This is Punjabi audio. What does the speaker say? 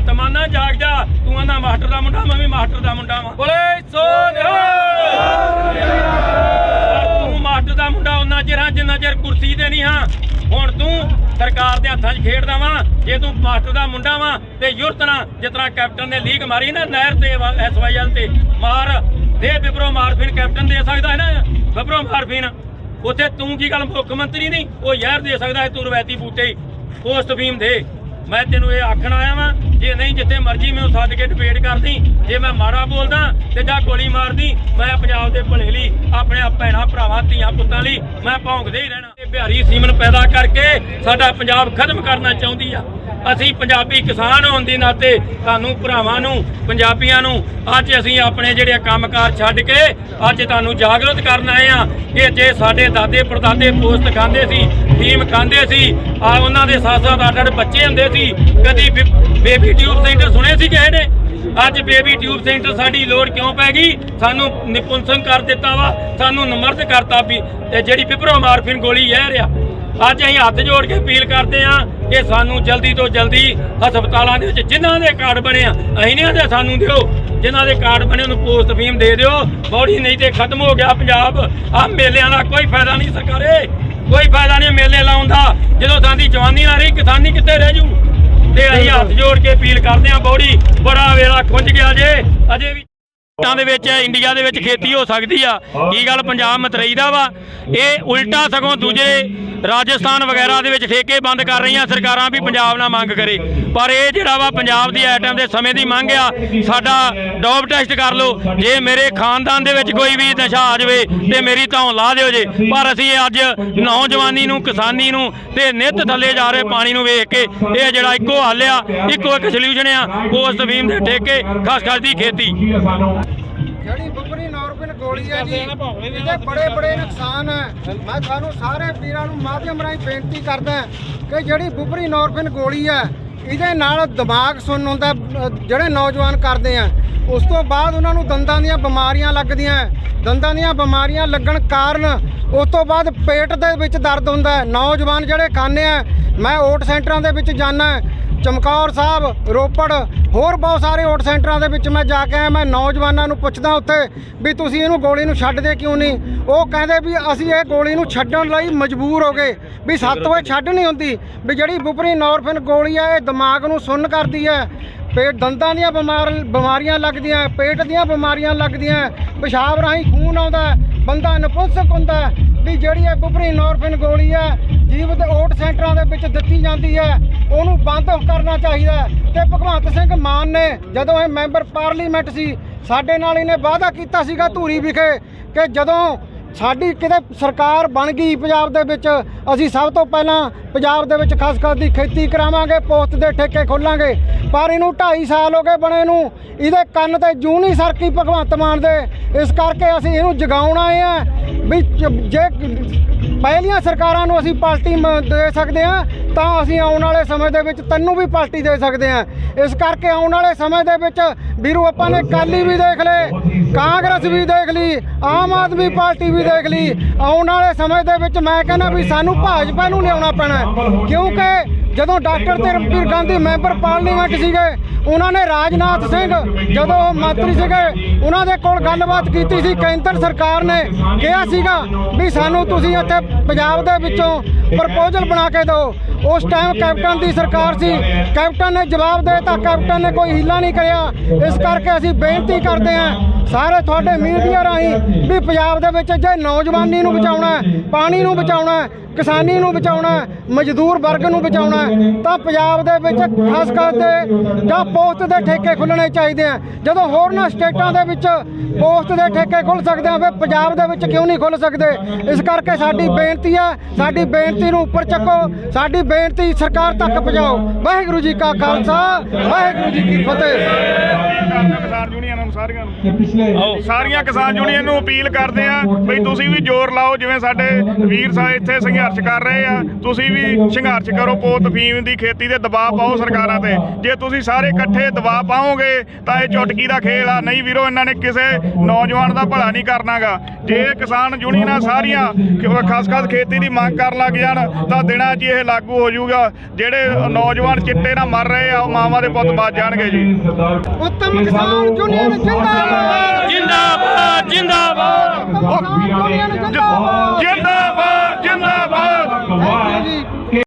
ਭਗਵੰਤ ਮਾਨਾ ਜਾਗ ਜਾ ਤੂੰ ਆਂਦਾ ਮਾਸਟਰ ਦਾ ਮੁੰਡਾ ਮੈਂ ਵੀ ਮਾਸਟਰ ਦਾ ਮੁੰਡਾ ਵਾਂ। ਬੋਲੇ ਸੋ ਤੂੰ ਮਾਸਟਰ ਦਾ ਮੁੰਡਾ ਉਹਨਾਂ ਚਿਰ ਹਾਂ ਜਿੰਨਾ ਚਿਰ ਕੁਰਸੀ ਤੇ ਨਹੀਂ ਹਾਂ। ਹੁਣ ਤੂੰ ਸਰਕਾਰ ਦੇ ਹੱਥਾਂ 'ਚ ਖੇਡਦਾ ਵਾਂ ਜੇ ਤੂੰ ਮਾਸਟਰ ਦਾ ਮੁੰਡਾ ਵਾਂ ਤੇ ਯੁਰਤ ਜਿਸ ਤਰ੍ਹਾਂ ਕੈਪਟਨ ਨੇ ਲੀਕ ਮਾਰੀ ਨਾ ਨਹਿਰ ਤੇ ਐਸਵਾਈਐਲ ਤੇ ਮਾਰ ਦੇ ਵਿਪਰੋ ਮਾਰਫਿਨ ਕੈਪਟਨ ਦੇ ਸਕਦਾ ਹੈ ਨਾ ਵਿਪਰੋ ਮਾਰਫਿਨ। ਉੱਥੇ ਤੂੰ ਕੀ ਗੱਲ ਮੁੱਖ ਮੰਤਰੀ ਨਹੀਂ ਉਹ ਯਾਰ ਦੇ ਸਕਦਾ ਹੈ ਤੂੰ ਰਵੈਤੀ ਬੂਟੇ ਹੀ ਪੋਸਟ ਫੀਮ ਦੇ। ਮੈਂ ਤੈਨੂੰ ਇਹ ਆਖਣ ਆਇਆ ਵਾਂ ਜੇ ਨਹੀਂ, ਜਿੱਥੇ ਮਰਜ਼ੀ ਮੈਨੂੰ ਸੱਦ ਕੇ ਡਿਬੇਟ ਕਰਦੀ, ਜੇ ਮੈਂ ਮਾੜਾ ਬੋਲਦਾ ਤੇ ਜਾਂ ਗੋਲੀ ਮਾਰਦੀ, ਮੈਂ ਪੰਜਾਬ ਦੇ ਭਲੇ ਲਈ ਆਪਣੇ ਆ ਭੈਣਾਂ, ਭਰਾਵਾਂ, ਧੀਆਂ, ਪੁੱਤਾਂ ਲਈ ਮੈਂ ਭੌਂਕਦੇ ਹੀ ਰਹਿਣਾ। ਬਿਹਾਰੀ ਸੀਮਨ ਪੈਦਾ ਕਰਕੇ ਸਾਡਾ ਪੰਜਾਬ ਖਤਮ ਕਰਨਾ ਚਾਹੁੰਦੀ ਆ। ਅਸੀਂ ਪੰਜਾਬੀ ਕਿਸਾਨ ਹੋਣ ਦੇ ਨਾਤੇ ਤੁਹਾਨੂੰ ਭਰਾਵਾਂ ਨੂੰ, ਪੰਜਾਬੀਆਂ ਨੂੰ ਅੱਜ ਅਸੀਂ ਆਪਣੇ ਜਿਹੜੇ ਕੰਮਕਾਰ ਛੱਡ ਕੇ ਅੱਜ ਤੁਹਾਨੂੰ ਜਾਗਰੂਕ ਕਰਨ ਆਏ ਆ ਕਿ ਜੇ ਸਾਡੇ ਦਾਦੇ ਪੜਦਾਦੇ ਪੋਸਟ ਖਾਂਦੇ ਸੀ, ਫੀਮ ਖਾਂਦੇ ਸੀ, ਆ ਉਹਨਾਂ ਦੇ ਸਾਥ ਸਾਥ ਅੱਡ ਅੱਡ ਬੱਚੇ ਹੁੰਦੇ ਸੀ, ਕਦੀ ਬੇਬੀ ਟਿਊਬ ਸੈਂਟਰ ਸੁਣੇ ਸੀ ਕਿਸੇ ਨੇ? ਅੱਜ ਬੇਬੀ ਟਿਊਬ ਸੈਂਟਰ ਸਾਡੀ ਲੋੜ ਕਿਉਂ ਪੈ ਗਈ? ਸਾਨੂੰ ਨਿਪੁੰਸਨ ਕਰ ਦਿੱਤਾ ਵਾ, ਸਾਨੂੰ ਨਮਰਦ ਕਰਤਾ ਵੀ ਜਿਹੜੀ ਪਿਪਰੋ ਮਾਰਫਿਨ ਗੋਲੀ ਜ਼ਹਿਰ ਆ ਅੱਜ ਅਸੀਂ ਹੱਥ ਜੋੜ ਕੇ ਅਪੀਲ ਕਰਦੇ ਹਾਂ ਕਿ ਸਾਨੂੰ ਜਲਦੀ ਤੋਂ ਜਲਦੀ ਹਸਪਤਾਲਾਂ ਦੇ ਵਿੱਚ ਜਿਨ੍ਹਾਂ ਦੇ ਕਾਰਡ ਬਣੇ ਆ ਅਸੀਂ ਨਹੀਂ ਆਂਦੇ ਸਾਨੂੰ ਦਿਓ ਜਿਨ੍ਹਾਂ ਦੇ ਕਾਰਡ ਬਣੇ ਉਹਨੂੰ ਪੋਸਟ ਫੀਮ ਦੇ ਦਿਓ ਬੌੜੀ ਨਹੀਂ ਤੇ ਖਤਮ ਹੋ ਗਿਆ ਪੰਜਾਬ ਆ ਮੇਲਿਆਂ ਦਾ ਕੋਈ ਫਾਇਦਾ ਨਹੀਂ ਸਰਕਾਰੇ ਕੋਈ ਫਾਇਦਾ ਨਹੀਂ ਮੇਲੇ ਲਾਉਣ ਦਾ ਜਦੋਂ ਸਾਡੀ ਜਵਾਨੀ ਨਾ ਰਹੀ ਕਿਸਾਨੀ ਕਿੱਥੇ ਰਹਿ ਜੂ? ਤੇ ਅਸੀਂ ਹੱਥ ਜੋੜ ਕੇ ਅਪੀਲ ਕਰਦੇ ਹਾਂ ਬੌੜੀ ਬੜਾ ਵੇਲਾ ਖੁੰਝ ਗਿਆ ਜੇ ਅਜੇ ਵੀ ਟਾਂ ਦੇ ਵਿੱਚ ਇੰਡੀਆ ਦੇ ਵਿੱਚ ਖੇਤੀ ਹੋ ਸਕਦੀ ਆ। ਕੀ ਗੱਲ ਪੰਜਾਬ ਮਤਰਈ ਦਾ ਵਾ? ਇਹ ਉਲਟਾ ਸਗੋਂ ਦੂਜੇ ਰਾਜਸਥਾਨ ਵਗੈਰਾ ਦੇ ਵਿੱਚ ਠੇਕੇ ਬੰਦ ਕਰ ਰਹੀਆਂ, ਸਰਕਾਰਾਂ ਵੀ ਪੰਜਾਬ ਨਾਲ ਮੰਗ ਕਰੇ। ਪਰ ਇਹ ਜਿਹੜਾ ਵਾ ਪੰਜਾਬ ਦੀ ਆਈਟਮ ਦੇ ਸਮੇਂ ਦੀ ਮੰਗ ਆ, ਸਾਡਾ ਡੋਪ ਟੈਸਟ ਕਰ ਲਓ। ਜੇ ਮੇਰੇ ਖਾਨਦਾਨ ਦੇ ਵਿੱਚ ਕੋਈ ਵੀ ਨਸ਼ਾ ਆ ਜਾਵੇ ਤੇ ਮੇਰੀ ਧੌਣ ਲਾ ਦਿਓ ਜੇ। ਪਰ ਅਸੀਂ ਅੱਜ ਨੌਜਵਾਨੀ ਨੂੰ, ਕਿਸਾਨੀ ਨੂੰ ਤੇ ਨਿੱਤ ਥੱਲੇ ਜਾ ਰਹੇ ਪਾਣੀ ਨੂੰ ਵੇਖ ਕੇ, ਇਹ ਜਿਹੜਾ ਇੱਕੋ ਹੱਲ ਆ, ਇੱਕੋ ਇੱਕ ਸੋਲੂਸ਼ਨ ਆ ਪੋਸਟ ਫੀਮ ਦੇ ਠੇਕੇ, ਖਾਸ ਖਾਸ ਦੀ ਖੇਤੀ ਜਿਹੜੀ ਗੋਲੀ ਹੈ ਜੀ ਇਹਦੇ ਬੜੇ ਬੜੇ ਨੁਕਸਾਨ ਹੈ ਮੈਂ ਤੁਹਾਨੂੰ ਸਾਰੇ ਵੀਰਾਂ ਨੂੰ ਮਾਧਿਅਮ ਰਾਹੀਂ ਬੇਨਤੀ ਕਰਦਾ ਕਿ ਜਿਹੜੀ ਬੁਬਰੀ ਨੌਰਬਿਨ ਗੋਲੀ ਹੈ ਇਹਦੇ ਨਾਲ ਦਿਮਾਗ ਸੁੰਨ ਹੁੰਦਾ ਜਿਹੜੇ ਨੌਜਵਾਨ ਕਰਦੇ ਆ ਉਸ ਤੋਂ ਬਾਅਦ ਉਹਨਾਂ ਨੂੰ ਦੰਦਾਂ ਦੀਆਂ ਬਿਮਾਰੀਆਂ ਲੱਗਦੀਆਂ। ਦੰਦਾਂ ਦੀਆਂ ਬਿਮਾਰੀਆਂ ਲੱਗਣ ਕਾਰਨ ਉਸ ਤੋਂ ਬਾਅਦ ਪੇਟ ਦੇ ਵਿੱਚ ਦਰਦ ਹੁੰਦਾ। ਨੌਜਵਾਨ ਜਿਹੜੇ ਖਾਂਦੇ ਆ ਮੈਂ ਓਟ ਸੈਂਟਰਾਂ ਦੇ ਵਿੱਚ ਜਾਣਾ ਚਮਕੌਰ ਸਾਹਿਬ, ਰੋਪੜ, ਹੋਰ ਬਹੁਤ ਸਾਰੇ ਓਟ ਸੈਂਟਰਾਂ ਦੇ ਵਿੱਚ ਮੈਂ ਜਾ ਕੇ ਆਇਆ, ਮੈਂ ਨੌਜਵਾਨਾਂ ਨੂੰ ਪੁੱਛਦਾ ਉੱਥੇ ਵੀ ਤੁਸੀਂ ਇਹਨੂੰ ਗੋਲੀ ਨੂੰ ਛੱਡਦੇ ਕਿਉਂ ਨਹੀਂ? ਉਹ ਕਹਿੰਦੇ ਵੀ ਅਸੀਂ ਇਹ ਗੋਲੀ ਨੂੰ ਛੱਡਣ ਲਈ ਮਜਬੂਰ ਹੋ ਗਏ, ਵੀ ਸੱਤ ਵਜੇ ਛੱਡ ਨਹੀਂ ਹੁੰਦੀ, ਵੀ ਜਿਹੜੀ ਬੁਪਰੀ ਨੌਰਫਿਨ ਗੋਲੀ ਹੈ ਇਹ ਦਿਮਾਗ ਨੂੰ ਸੁੰਨ ਕਰਦੀ ਹੈ। ਪੇਟ ਦੰਦਾਂ ਦੀਆਂ ਬਿਮਾਰ, ਬਿਮਾਰੀਆਂ ਲੱਗਦੀਆਂ, ਪੇਟ ਦੀਆਂ ਬਿਮਾਰੀਆਂ ਲੱਗਦੀਆਂ, ਪਿਸ਼ਾਬ ਰਾਹੀਂ ਖੂਨ ਆਉਂਦਾ, ਬੰਦਾ ਨਪੁੰਸਕ ਹੁੰਦਾ, ਵੀ ਜਿਹੜੀ ਇਹ ਬੁਪਰੀ ਨੌਰਫਿਨ ਗੋਲੀ ਹੈ ਜੀਵਤ ਦੇ ਵਿੱਚ ਦਿੱਤੀ ਜਾਂਦੀ ਹੈ। ਉਹਨੂੰ ਬੰਦ ਕਰਨਾ ਚਾਹੀਦਾ ਤੇ ਭਗਵੰਤ ਸਿੰਘ ਮਾਨ ਨੇ ਜਦੋਂ ਇਹ ਮੈਂਬਰ ਪਾਰਲੀਮੈਂਟ ਸੀ, ਸਾਡੇ ਨਾਲ ਇਹਨੇ ਵਾਅਦਾ ਕੀਤਾ ਸੀਗਾ ਧੂਰੀ ਵਿਖੇ ਕਿ ਜਦੋਂ ਸਾਡੀ ਕਿਤੇ ਸਰਕਾਰ ਬਣ ਗਈ ਪੰਜਾਬ ਦੇ ਵਿੱਚ, ਅਸੀਂ ਸਭ ਤੋਂ ਪਹਿਲਾਂ ਪੰਜਾਬ ਦੇ ਵਿੱਚ ਖਸਖਸ ਦੀ ਖੇਤੀ ਕਰਾਵਾਂਗੇ, ਪੋਸਟ ਦੇ ਠੇਕੇ ਖੋਲਾਂਗੇ। ਪਰ ਇਹਨੂੰ 2.5 ਸਾਲ ਹੋ ਗਏ ਬਣੇ ਨੂੰ, ਇਹਦੇ ਕੰਨ ਤੇ ਜੂੰ ਨਹੀਂ ਸਰਕੀ ਭਗਵੰਤ ਮਾਨ ਦੇ। ਇਸ ਕਰਕੇ ਅਸੀਂ ਇਹਨੂੰ ਜਗਾਉਣ ਆਏ ਵੀ ਜੇ ਪਹਿਲੀਆਂ ਸਰਕਾਰਾਂ ਨੂੰ ਅਸੀਂ ਪਾਰਟੀ ਮ- ਦੇ ਸਕਦੇ ਹਾਂ ਤਾਂ ਅਸੀਂ ਆਉਣ ਵਾਲੇ ਸਮੇਂ ਦੇ ਵਿੱਚ ਤੈਨੂੰ ਵੀ ਪਾਰਟੀ ਦੇ ਸਕਦੇ ਆ ਇਸ ਕਰਕੇ ਆਉਣ ਵਾਲੇ ਸਮੇਂ ਦੇ ਵਿੱਚ ਵੀਰੂ, ਆਪਾਂ ਨੇ ਕਾਲੀ ਵੀ ਦੇਖ ਲਏ, ਕਾਂਗਰਸ ਵੀ ਦੇਖ ਲਈ, ਆਮ ਆਦਮੀ ਪਾਰਟੀ ਵੀ ਦੇਖ ਲਈ। ਆਉਣ ਵਾਲੇ ਸਮੇਂ ਦੇ ਵਿੱਚ ਮੈਂ ਕਹਿੰਦਾ ਵੀ ਸਾਨੂੰ ਭਾਜਪਾ ਨੂੰ ਲਿਆਉਣਾ ਪੈਣਾ ਕਿਉਂਕਿ ਜਦੋਂ doctor Dharamvir Gandhi member parliament ਸੀਗੇ ਉਹਨਾਂ ਨੇ ਰਾਜਨਾਥ ਸਿੰਘ ਜਦੋਂ ਉਹ ਮੰਤਰੀ ਸੀਗੇ, ਉਹਨਾਂ ਦੇ ਕੋਲ ਗੱਲਬਾਤ ਕੀਤੀ ਸੀ, ਕੇਂਦਰ ਸਰਕਾਰ ਨੇ ਕਿਹਾ ਸੀਗਾ ਵੀ ਸਾਨੂੰ ਤੁਸੀਂ ਇੱਥੇ ਪੰਜਾਬ ਦੇ ਵਿੱਚੋਂ ਪ੍ਰਪੋਜ਼ਲ ਬਣਾ ਕੇ ਦਿਓ। ਉਸ ਟਾਈਮ ਕੈਪਟਨ ਦੀ ਸਰਕਾਰ ਸੀ। ਕੈਪਟਨ ਨੇ ਜਵਾਬ ਦੇ ਦਿੱਤਾ। ਕੈਪਟਨ ਨੇ ਕੋਈ ਹੀਲਾ ਨਹੀਂ ਕਰਿਆ। ਇਸ ਕਰਕੇ ਅਸੀਂ ਬੇਨਤੀ ਕਰਦੇ ਹਾਂ ਸਾਰੇ ਤੁਹਾਡੇ ਮੀਡੀਆ ਰਾਹੀਂ ਵੀ ਪੰਜਾਬ ਦੇ ਵਿੱਚ ਜੇ ਨੌਜਵਾਨੀ ਨੂੰ ਬਚਾਉਣਾ ਪਾਣੀ ਨੂੰ ਬਚਾਉਣਾ ਕਿਸਾਨੀ ਨੂੰ ਬਚਾਉਣਾ ਮਜ਼ਦੂਰ ਵਰਗ ਨੂੰ ਬਚਾਉਣਾ ਤਾਂ ਪੰਜਾਬ ਦੇ ਵਿੱਚ ਖਾਸ ਕਰਕੇ ਜਾਂ ਪੋਸਟ ਦੇ ਠੇਕੇ ਖੁੱਲਣੇ ਚਾਹੀਦੇ ਆ। ਜਦੋਂ ਹੋਰਨਾਂ ਸਟੇਟਾਂ ਦੇ ਵਿੱਚ ਪੋਸਟ ਦੇ ਠੇਕੇ ਖੁੱਲ ਸਕਦੇ ਆ, ਫਿਰ ਪੰਜਾਬ ਦੇ ਵਿੱਚ ਕਿਉਂ ਨਹੀਂ ਖੁੱਲ ਸਕਦੇ? ਇਸ ਕਰਕੇ ਸਾਡੀ ਬੇਨਤੀ ਹੈ ਸਾਡੀ ਬੇਨਤੀ ਨੂੰ ਉੱਪਰ ਚੱਕੋ, ਸਾਡੀ ਬੇਨਤੀ ਸਰਕਾਰ ਤੱਕ ਪਹੁੰਚਾਓ। ਵਾਹਿਗੁਰੂ ਜੀ ਕਾ ਖਾਲਸਾ, ਵਾਹਿਗੁਰੂ ਜੀ ਕੀ ਫਤਿਹ। ਕਿਸਾਨ ਯੂਨੀਅਨਾਂ ਨੂੰ, ਸਾਰੀਆਂ ਨੂੰ। ਸਾਰੀਆਂ ਕਿਸਾਨ ਯੂਨੀਅਨ ਨੂੰ ਅਪੀਲ ਕਰਦੇ ਆ ਬਈ ਤੁਸੀਂ ਵੀ ਜ਼ੋਰ ਲਾਓ, ਜਿਵੇਂ ਸਾਡੇ ਵੀਰ ਸਾਹਿਬ ਇੱਥੇ ਸੰਘਰਸ਼ ਕਰ ਰਹੇ ਆ, ਤੁਸੀਂ ਵੀ ਸੰਘਰਸ਼ ਕਰੋ, ਪੋਤ ਫੀਮ ਦੀ ਖੇਤੀ ਤੇ ਦਬਾਅ ਪਾਓ ਸਰਕਾਰਾਂ ਤੇ। ਜੇ ਤੁਸੀਂ ਸਾਰੇ ਇਕੱਠੇ ਦਬਾਅ ਪਾਓਗੇ, ਤਾਂ ਇਹ ਚੁਟਕੀ ਦਾ ਖੇਲ ਆ। ਨਹੀਂ ਵੀਰੋ, ਇਹਨਾਂ ਨੇ ਕਿਸੇ ਨੌਜਵਾਨ ਦਾ ਭਲਾ ਨਹੀਂ ਕਰਨਾਗਾ। ਜੇ ਕਿਸਾਨ ਯੂਨੀਅਨਾਂ ਸਾਰੀਆਂ ਖਾਸ-ਖਾਸ ਖੇਤੀ ਦੀ ਮੰਗ ਕਰਨ ਲੱਗ ਜਾਣ, ਤਾਂ ਦਿਨਾਂ 'ਚ ਇਹ ਲਾਗੂ ਹੋ ਜਾਊਗਾ। ਜਿਹੜੇ ਨੌਜਵਾਨ ਚਿੱਟੇ ਨਾਲ ਮਰ ਰਹੇ ਆ, ਉਹ ਮਾਵਾਂ ਦੇ ਪੁੱਤ ਬਚ ਜਾਣਗੇ ਜੀ। ਉੱਤਮ ਕਿਸਾਨ ਯੂਨੀਅਨ ਜਿੰਦਾਬਾਦ। ਜਿੰਦਾਬਾਦ। ਜਿੰਦਾਬਾਦ।